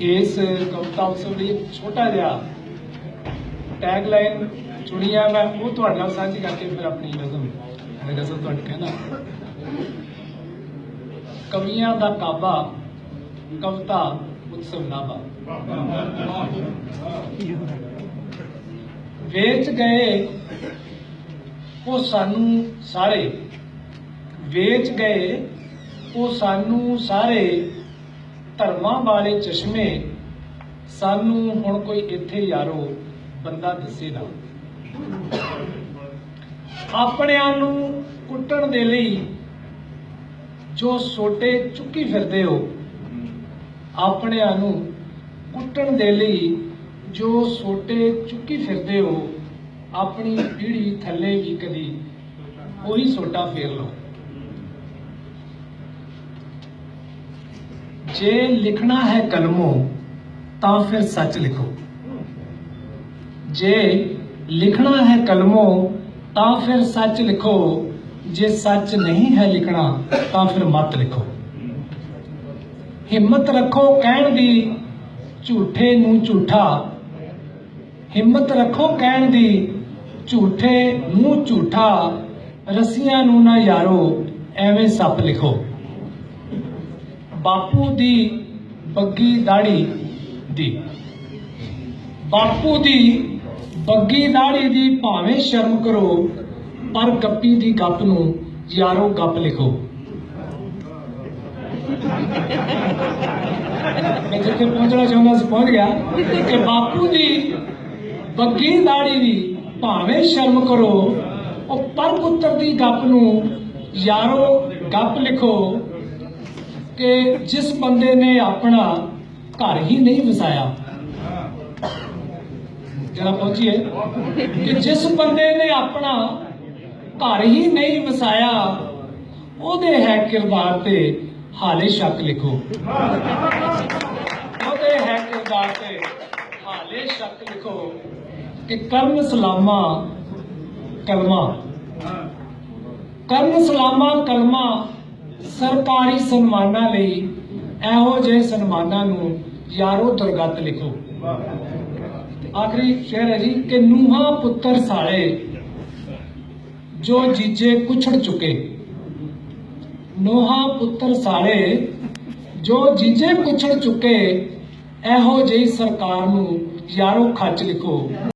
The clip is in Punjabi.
ਇਸ ਕਵਿਤਾ ਉਤਸਵ ਲਈ ਛੋਟਾ ਜਿਹਾ ਟੈਗ ਲਾਈਨ ਚੁਣੀ ਮੈਂ ਉਹ ਤੁਹਾਡੇ ਨਾਲ ਸਾਂਝੀ ਕਰਕੇ ਫਿਰ ਆਪਣੀ ਨਜ਼ਮ ਗਜ਼ਲ ਤੁਹਾਨੂੰ ਕਹਿਣਾ। ਕਵੀਆਂ ਦਾ ਕਾਬਾ, ਕਵਿਤਾ ਉਤਸਵ ਨਾਭਾ ਵੇਚ ਗਏ ਉਹ ਸਾਨੂੰ ਸਾਰੇ, ਵੇਚ ਗਏ ਉਹ ਸਾਨੂੰ ਸਾਰੇ ਧਰਮਾਂ ਵਾਲੇ ਚਸ਼ਮੇ ਸਾਨੂੰ ਹੁਣ ਕੋਈ ਇੱਥੇ ਯਾਰੋ ਬੰਦਾ ਦੱਸੇ ਨਾ। ਆਪਣਿਆਂ ਨੂੰ ਕੁੱਟਣ ਦੇ ਲਈ ਜੋ ਸੋਟੇ ਚੁੱਕੀ ਫਿਰਦੇ ਹੋ, ਆਪਣਿਆਂ ਨੂੰ ਕੁੱਟਣ ਦੇ ਲਈ ਜੋ ਸੋਟੇ ਚੁੱਕੀ ਫਿਰਦੇ ਹੋ, ਆਪਣੀ ਪੀੜੀ ਥੱਲੇ ਵੀ ਕਦੀ ਉਹੀ ਸੋਟਾ ਫੇਰ ਲਓ। ਜੇ ਲਿਖਣਾ ਹੈ ਕਲਮੋਂ, ਤਾਂ ਫਿਰ ਸੱਚ ਲਿਖੋ। ਜੇ ਲਿਖਣਾ ਹੈ ਕਲਮੋਂ, ਤਾਂ ਫਿਰ ਸੱਚ ਲਿਖੋ। ਜੇ ਸੱਚ ਨਹੀਂ ਹੈ ਲਿਖਣਾ, ਤਾਂ ਫਿਰ ਮਤ ਲਿਖੋ। ਹਿੰਮਤ ਰੱਖੋ ਕਹਿਣ ਦੀ, ਝੂਠੇ ਨੂੰ ਝੂਠਾ। ਹਿੰਮਤ ਰੱਖੋ ਕਹਿਣ ਦੀ, ਝੂਠੇ ਨੂੰ ਝੂਠਾ। ਰਸੀਆਂ ਨੂੰ ਨਾ ਯਾਰੋ, ਐਵੇਂ ਸੱਪ ਲਿਖੋ। ਬਾਪੂ ਦੀ ਬੱਗੀ ਦਾੜੀ ਦੀ। ਬਾਪੂ ਦੀ ਬੱਗੀ ਦਾੜੀ ਦੀ ਭਾਵੇਂ ਸ਼ਰਮ ਕਰੋ, ਪਰ ਗੱਪੀ ਦੀ ਗੱਪ ਨੂੰ ਯਾਰੋ ਗੱਪ ਲਿਖੋ। ਮੈਂ ਜਿੱਥੇ ਪਹੁੰਚਣਾ ਚਾਹੁੰਦਾ ਸੀ, ਪਹੁੰਚ ਗਿਆ। ਕਿ ਬਾਪੂ ਦੀ ਬੱਗੀ ਦਾੜੀ ਦੀ ਭਾਵੇਂ ਸ਼ਰਮ ਕਰੋ, ਉਹ ਪਰ ਪੁੱਤਰ ਦੀ ਗੱਪ ਨੂੰ ਯਾਰੋ ਗੱਪ ਲਿਖੋ। ਕਿ ਜਿਸ ਬੰਦੇ ਨੇ ਆਪਣਾ ਘਰ ਹੀ ਨਹੀਂ ਵਸਾਇਆ ਜਿਹੜਾ ਪਹੁੰਚੀਏ, ਕਿ ਜਿਸ ਬੰਦੇ ਨੇ ਆਪਣਾ ਘਰ ਹੀ ਨਹੀਂ ਵਸਾਇਆ, ਉਹਦੇ ਹੈ ਕਿਰਦਾਰ ਤੇ ਹਾਲੇ ਸ਼ੱਕ ਲਿਖੋ। ਉਹਦੇ ਹੈ ਕਿਰਦਾਰ ਤੇ ਹਾਲੇ ਸ਼ੱਕ ਲਿਖੋ ਕਿ ਕਰਮ ਸਲਾਮਾ ਕਲਮਾ ਕਰਮ ਸਲਾਮਾ ਕਲਮਾ ਸਰਕਾਰੀ ਸਨਮਾਨਾਂ ਲਈ ਇਹੋ ਜਿਹੇ ਸਨਮਾਨਾਂ ਨੂੰ ਯਾਰੋ ਦੁਰਗਤ ਲਿਖੋ। ਆਖਰੀ ਸ਼ੇਰ ਹੈ ਜੀ ਕਿ ਨੂਹਾ ਪੁੱਤਰ ਸਾਲੇ ਜੋ ਜੀਜੇ ਕੁਛੜ ਚੁਕੇ। ਨੋਹਾ ਪੁੱਤਰ ਸਾਲੇ ਜੋ ਜੀਜੇ ਕੁਛੜ ਚੁਕੇ, ਇਹੋ ਜਿਹੀ ਸਰਕਾਰ ਨੂੰ ਯਾਰੋ ਖੱਚ ਲਿਖੋ।